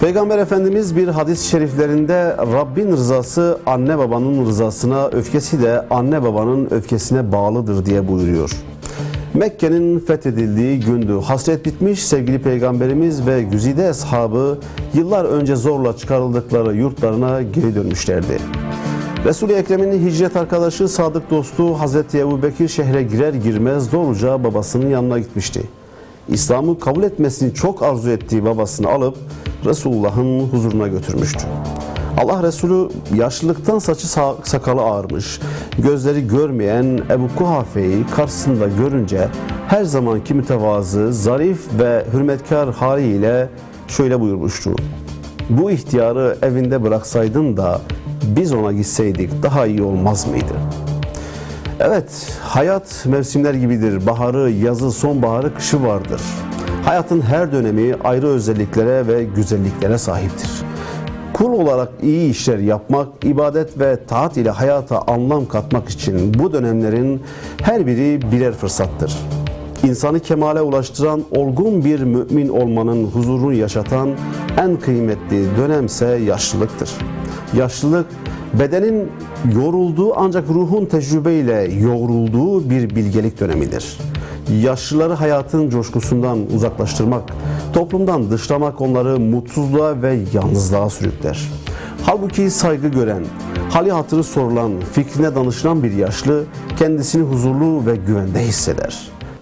Peygamber Efendimiz bir hadis-i şeriflerinde Rabbin rızası anne babanın rızasına, öfkesi de anne babanın öfkesine bağlıdır diye buyuruyor. Mekke'nin fethedildiği gündü. Hasret bitmiş sevgili peygamberimiz ve güzide eshabı yıllar önce zorla çıkarıldıkları yurtlarına geri dönmüşlerdi. Resul-i Ekrem'in hicret arkadaşı sadık dostu Hazreti Ebu Bekir şehre girer girmez doğruca babasının yanına gitmişti. İslam'ı kabul etmesini çok arzu ettiği babasını alıp Resulullah'ın huzuruna götürmüştü. Allah Resulü yaşlılıktan saçı sa- sakalı ağarmış, gözleri görmeyen Ebu Kuhafe'yi karşısında görünce her zamanki mütevazı, zarif ve hürmetkar haliyle şöyle buyurmuştu. Bu ihtiyarı evinde bıraksaydın da biz ona gitseydik daha iyi olmaz mıydı? Evet, hayat mevsimler gibidir. Baharı, yazı, sonbaharı, kışı vardır. Hayatın her dönemi ayrı özelliklere ve güzelliklere sahiptir. Kul olarak iyi işler yapmak, ibadet ve taat ile hayata anlam katmak için bu dönemlerin her biri birer fırsattır. İnsanı kemale ulaştıran olgun bir mümin olmanın huzurunu yaşatan en kıymetli dönemse yaşlılıktır. Yaşlılık bedenin yorulduğu ancak ruhun tecrübeyle yoğrulduğu bir bilgelik dönemidir. Yaşlıları hayatın coşkusundan uzaklaştırmak, toplumdan dışlamak onları mutsuzluğa ve yalnızlığa sürükler. Halbuki saygı gören, hali hatırı sorulan, fikrine danışılan bir yaşlı kendisini huzurlu ve güvende hisseder.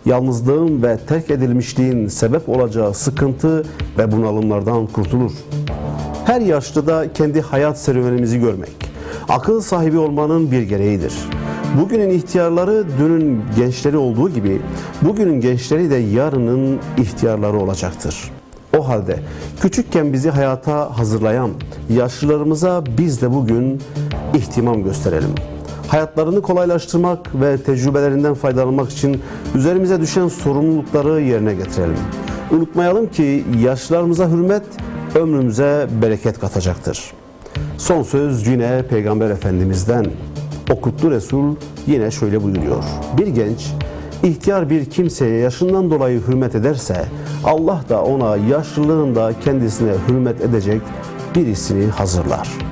Yalnızlığın ve terk edilmişliğin sebep olacağı sıkıntı ve bunalımlardan kurtulur. Her yaşlıda kendi hayat serüvenimizi görmek, akıl sahibi olmanın bir gereğidir. Bugünün ihtiyarları dünün gençleri olduğu gibi bugünün gençleri de yarının ihtiyarları olacaktır. O halde küçükken bizi hayata hazırlayan yaşlılarımıza biz de bugün ihtimam gösterelim. Hayatlarını kolaylaştırmak ve tecrübelerinden faydalanmak için üzerimize düşen sorumlulukları yerine getirelim. Unutmayalım ki yaşlılarımıza hürmet ömrümüze bereket katacaktır. Son söz yine Peygamber Efendimiz'den. O kutlu Resul yine şöyle buyuruyor. Bir genç ihtiyar bir kimseye yaşından dolayı hürmet ederse Allah da ona yaşlılığında kendisine hürmet edecek birisini hazırlar.''